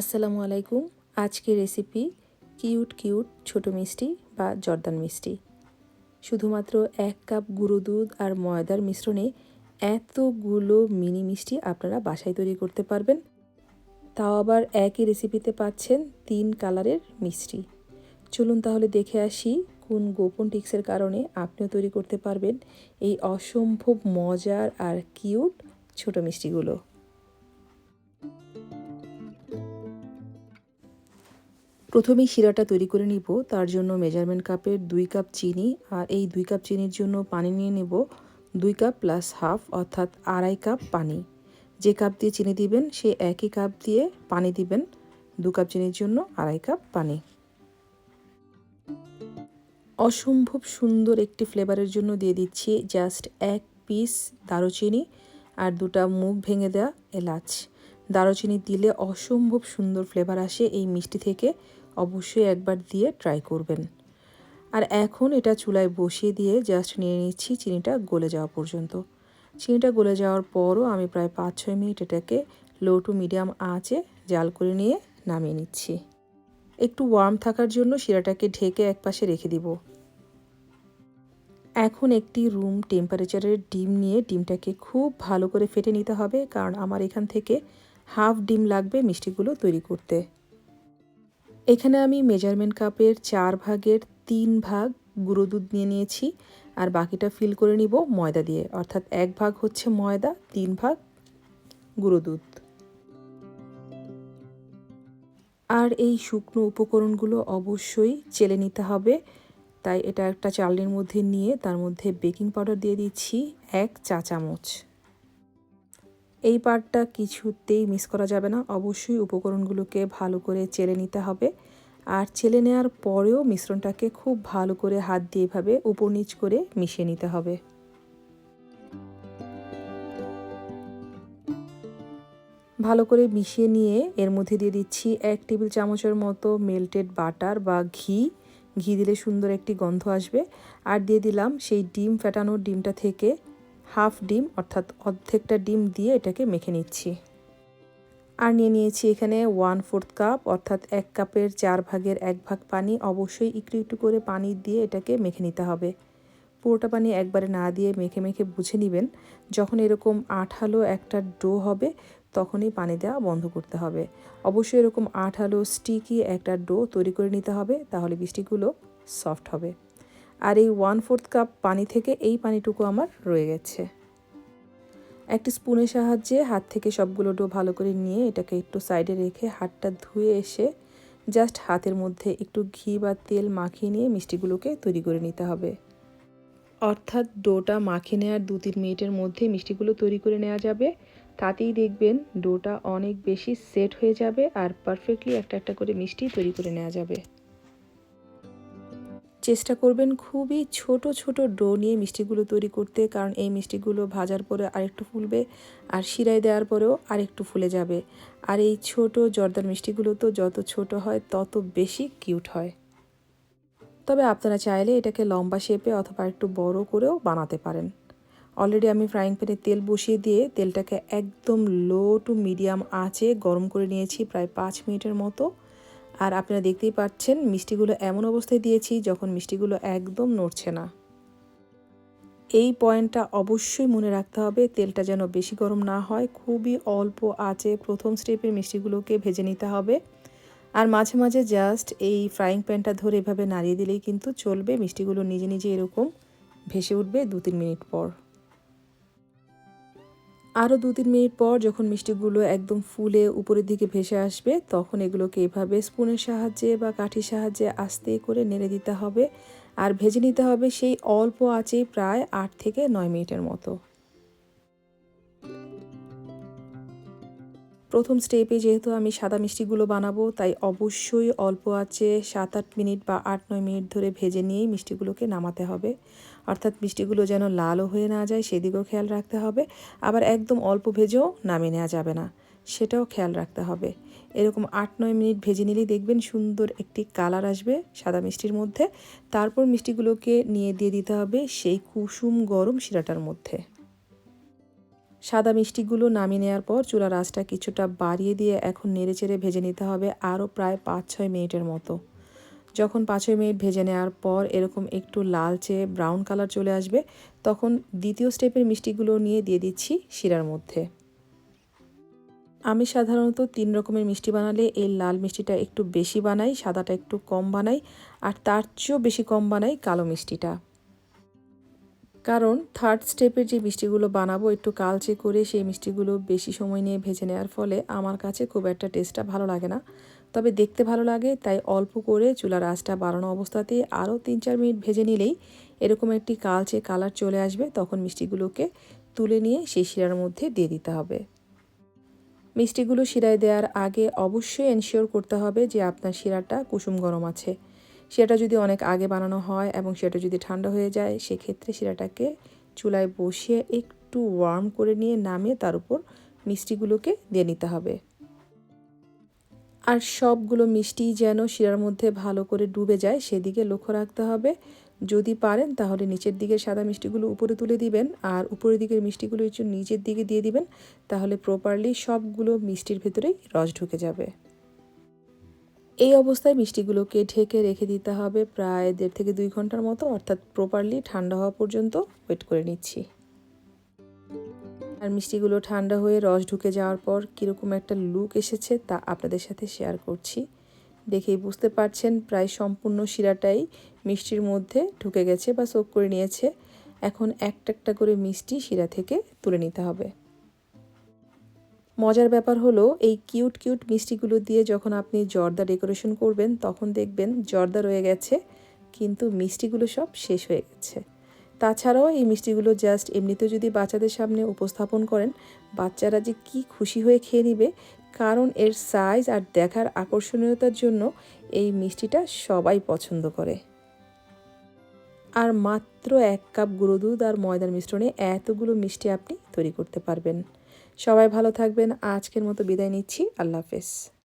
আসসালামু আলাইকুম। আজকে রেসিপি কিউট কিউট ছোট মিষ্টি বা জর্দান মিষ্টি। শুধুমাত্র এক কাপ গুঁড়ো দুধ আর ময়দার মিশ্রণে এতগুলো মিনি মিষ্টি আপনারা বাসায় তৈরি করতে পারবেন। তাও আবার একই রেসিপিতে পাচ্ছেন তিন কালারের মিষ্টি। চলুন তাহলে দেখে আসি কোন গোপন টিক্সের কারণে আপনিও তৈরি করতে পারবেন এই অসম্ভব মজার আর কিউট ছোট মিষ্টিগুলো। প্রথমেই শিরাটা তৈরি করে নিব, তার জন্য মেজারমেন্ট কাপের দুই কাপ চিনি আর এই দুই কাপ চিনির জন্য পানি নিয়ে নেব। দুই কাপ প্লাস হাফ অর্থাৎ আড়াই কাপ পানি। যে কাপ দিয়ে চিনি দিবেন সে একই কাপ দিয়ে পানি দিবেন। দু কাপ চিনির জন্য আড়াই কাপ পানি। অসম্ভব সুন্দর একটি ফ্লেভারের জন্য দিয়ে দিচ্ছি জাস্ট এক পিস দারুচিনি আর দুটা মুখ ভেঙে দেওয়া এলাচ। দারুচিনি দিলে অসম্ভব সুন্দর ফ্লেভার আসে এই মিষ্টি থেকে। অবশ্যই একবার দিয়ে ট্রাই করবেন। আর এখন এটা চুলায় বসিয়ে দিয়ে জাস্ট নিয়ে নিচ্ছি চিনিটা গলে যাওয়া পর্যন্ত। চিনিটা গলে যাওয়ার পরও আমি প্রায় পাঁচ ছয় মিনিট এটাকে লো টু মিডিয়াম আঁচে জাল করে নিয়ে নামিয়ে নিচ্ছি। একটু ওয়ার্ম থাকার জন্য শিরাটাকে ঢেকে একপাশে রেখে দিব। এখন একটি রুম টেম্পারেচারের ডিম নিয়ে ডিমটাকে খুব ভালো করে ফেটে নিতে হবে, কারণ আমার এখান থেকে হাফ ডিম লাগবে মিষ্টিগুলো তৈরি করতে। এখানে আমি মেজারমেন্ট কাপের চার ভাগের তিন ভাগ গুঁড়ো দুধ নিয়ে নিয়েছি, আর বাকিটা ফিল করে নিব ময়দা দিয়ে। অর্থাৎ এক ভাগ হচ্ছে ময়দা, তিন ভাগ গুঁড়ো দুধ। আর এই শুকনো উপকরণগুলো অবশ্যই চেলে নিতে হবে। তাই এটা একটা চালনির মধ্যে নিয়ে তার মধ্যে বেকিং পাউডার দিয়ে দিচ্ছি এক চা চামচ এই পার্টটা কিছুতেই মিস করা যাবে না। অবশ্যই উপকরণগুলোকে ভালো করে চেলে নিতে হবে। আর চেলে নেওয়ার পরেও মিশ্রণটাকে খুব ভালো করে হাত দিয়ে এভাবে উপর নিচ করে মিশিয়ে নিতে হবে। ভালো করে মিশিয়ে নিয়ে এর মধ্যে দিয়ে দিচ্ছি এক টেবিল চামচের মতো মেল্টেড বাটার বা ঘি। ঘি দিলে সুন্দর একটি গন্ধ আসবে। আর দিয়ে দিলাম সেই ডিম ফেটানোর ডিমটা থেকে হাফ ডিম, অর্থাৎ অর্ধেকটা ডিম দিয়ে এটাকে মেখে নিচ্ছি। আর নিয়ে নিয়েছি এখানে ওয়ান ফোর্থ কাপ অর্থাৎ এক কাপের চার ভাগের এক ভাগ পানি। অবশ্যই একটু একটু করে পানি দিয়ে এটাকে মেখে নিতে হবে। পুরোটা পানি একবারে না দিয়ে মেখে মেখে বুঝে নেবেন। যখন এরকম আঠালো একটা ডো হবে, তখনই পানি দেওয়া বন্ধ করতে হবে। অবশ্যই এরকম আঠালো স্টিকি একটা ডো তৈরি করে নিতে হবে, তাহলে বৃষ্টিগুলো সফট হবে। আর এই ওয়ান ফোর্থ কাপ পানি থেকে এই পানিটুকু আমার রয়ে গেছে। একটি স্পুনের সাহায্যে হাত থেকে সবগুলো ডো ভালো করে নিয়ে এটাকে একটু সাইডে রেখে হাতটা ধুয়ে এসে জাস্ট হাতের মধ্যে একটু ঘি বা তেল মাখিয়ে নিয়ে মিষ্টিগুলোকে তৈরি করে নিতে হবে। অর্থাৎ ডোটা মাখিয়ে নেওয়ার দু তিন মিনিটের মধ্যে মিষ্টিগুলো তৈরি করে নেওয়া যাবে। তাতেই দেখবেন ডোটা অনেক বেশি সেট হয়ে যাবে আর পারফেক্টলি একটা একটা করে মিষ্টি তৈরি করে নেওয়া যাবে। চেষ্টা করবেন খুবই ছোট ছোট ডো নিয়ে মিষ্টিগুলো তৈরি করতে। কারণ এই মিষ্টিগুলো ভাজার পরে আরেকটু ফুলবে আর শিরায় দেওয়ার পরেও আরেকটু ফুলে যাবে। আর এই ছোট জর্দার মিষ্টিগুলো তো যত ছোট হয়, তত বেশি কিউট হয়। তবে আপনারা চাইলে এটাকে লম্বা শেপে অথবা একটু বড় করেও বানাতে পারেন। অলরেডি আমি ফ্রাইং প্যানে তেল বসিয়ে দিয়ে তেলটাকে একদম লো টু মিডিয়াম আঁচে গরম করে নিয়েছি প্রায় পাঁচ মিনিটের মতো। আর আপনারা দেখতেই পাচ্ছেন, মিষ্টিগুলো এমন অবস্থায় দিয়েছি যখন মিষ্টিগুলো একদম নড়ছে না। এই পয়েন্টটা অবশ্যই মনে রাখতে হবে, তেলটা যেন বেশি গরম না হয়, খুবই অল্প আঁচে প্রথম স্টেপের মিষ্টিগুলোকে ভেজে নিতে হবে। আর মাঝে মাঝে জাস্ট এই ফ্রাইং প্যানটা ধরে এভাবে নাড়িয়ে দিলেই কিন্তু চলবে, মিষ্টিগুলো নিজে নিজে এরকম ভেসে উঠবে দু তিন মিনিট পর। আরও দু তিন মিনিট পর যখন মিষ্টিগুলো একদম ফুলে উপরের দিকে ভেসে আসবে, তখন এগুলোকে এভাবে স্পুনের সাহায্যে বা কাঠির সাহায্যে আস্তে করে নেড়ে দিতে হবে। আর ভেজে নিতে হবে সেই অল্প আঁচেই প্রায় আট থেকে নয় মিনিটের মতো। প্রথম স্টেপে যেহেতু আমি সাদা মিষ্টিগুলো বানাবো, তাই অবশ্যই অল্প আছে সাত আট মিনিট বা আট নয় মিনিট ধরে ভেজে নিয়েই মিষ্টিগুলোকে নামাতে হবে। অর্থাৎ মিষ্টিগুলো যেন লালও হয়ে না যায়, সেদিকেও খেয়াল রাখতে হবে। আবার একদম অল্প ভেজেও নামিয়ে নেওয়া যাবে না, সেটাও খেয়াল রাখতে হবে। এরকম আট নয় মিনিট ভেজে নিলেই দেখবেন সুন্দর একটি কালার আসবে সাদা মিষ্টির মধ্যে। তারপর মিষ্টিগুলোকে নিয়ে দিয়ে দিতে হবে সেই কুসুম গরম শিরাটার মধ্যে। সাদা মিষ্টিগুলো নামিয়ে নেওয়ার পর চুলার আঁচটা কিছুটা বাড়িয়ে দিয়ে এখন নেড়ে চেড়ে ভেজে নিতে হবে আরও প্রায় পাঁচ ছয় মিনিটের মতো। যখন পাঁচ ছয় মিনিট ভেজে নেওয়ার পর এরকম একটু লালচে ব্রাউন কালার চলে আসবে, তখন দ্বিতীয় স্টেপের মিষ্টিগুলো নিয়ে দিয়ে দিচ্ছি শিরার মধ্যে। আমি সাধারণত তিন রকমের মিষ্টি বানালে এই লাল মিষ্টিটা একটু বেশি বানাই, সাদাটা একটু কম বানাই, আর তার চেয়েও বেশি কম বানাই কালো মিষ্টিটা। কারণ থার্ড স্টেপের যে মিষ্টিগুলো বানাবো একটু কালচে করে সেই মিষ্টিগুলো বেশি সময় নিয়ে ভেজে নেওয়ার ফলে আমার কাছে খুব একটা টেস্টটা ভালো লাগে না। তবে দেখতে ভালো লাগে, তাই অল্প করে চুলার আঁচটা বাড়ানো অবস্থাতে আরও তিন চার মিনিট ভেজে নিলেই এরকম একটি কালচে কালার চলে আসবে, তখন মিষ্টিগুলোকে তুলে নিয়ে সেই শিরার মধ্যে দিয়ে দিতে হবে। মিষ্টিগুলো শিরায় দেওয়ার আগে অবশ্যই এনশিওর করতে হবে যে আপনার শিরাটা কুসুম গরম আছে। সেটা যদি অনেক আগে বানানো হয় এবং সেটা যদি ঠান্ডা হয়ে যায়, সেক্ষেত্রে শিরাটাকে চুলায় বসিয়ে একটু ওয়ার্ম করে নিয়ে নামিয়ে তার উপর মিষ্টিগুলোকে দিয়ে নিতে হবে। আর সবগুলো মিষ্টি যেন শিরার মধ্যে ভালো করে ডুবে যায়, সেদিকে লক্ষ্য রাখতে হবে। যদি পারেন, তাহলে নিচের দিকের সাদা মিষ্টিগুলো উপরে তুলে দিবেন আর উপরের দিকের মিষ্টিগুলো একটু নিচের দিকে দিয়ে দিবেন, তাহলে প্রপারলি সবগুলো মিষ্টির ভেতরেই রস ঢুকে যাবে। এই অবস্থায় মিষ্টিগুলোকে ঢেকে রেখে দিতে হবে প্রায় দেড় থেকে দুই ঘণ্টার মতো, অর্থাৎ প্রপারলি ঠান্ডা হওয়া পর্যন্ত। ওয়েট করে নিচ্ছি। আর মিষ্টিগুলো ঠান্ডা হয়ে রস ঢুকে যাওয়ার পর কীরকম একটা লুক এসেছে তা আপনাদের সাথে শেয়ার করছি। দেখেই বুঝতে পারছেন, প্রায় সম্পূর্ণ শিরাটাই মিষ্টির মধ্যে ঢুকে গেছে বা সোক করে নিয়েছে। এখন একটা একটা করে মিষ্টি শিরা থেকে তুলে নিতে হবে। মজার ব্যাপার হলো, এই কিউট কিউট মিষ্টিগুলো দিয়ে যখন আপনি জর্দা ডেকোরেশন করবেন, তখন দেখবেন জর্দা রয়ে গেছে, কিন্তু মিষ্টিগুলো সব শেষ হয়ে গেছে। তাছাড়াও এই মিষ্টিগুলো জাস্ট এমনিতে যদি বাচ্চাদের সামনে উপস্থাপন করেন, বাচ্চারা যে কি খুশি হয়ে খেয়ে নিবে, কারণ এর সাইজ আর দেখার আকর্ষণীয়তার জন্য এই মিষ্টিটা সবাই পছন্দ করে। আর মাত্র এক কাপ গুঁড়ো দুধ আর ময়দার মিশ্রণে এতগুলো মিষ্টি আপনি তৈরি করতে পারবেন। সবাই ভালো থাকবেন, আজকের মতো বিদায় নিচ্ছি, আল্লাহ হাফেজ।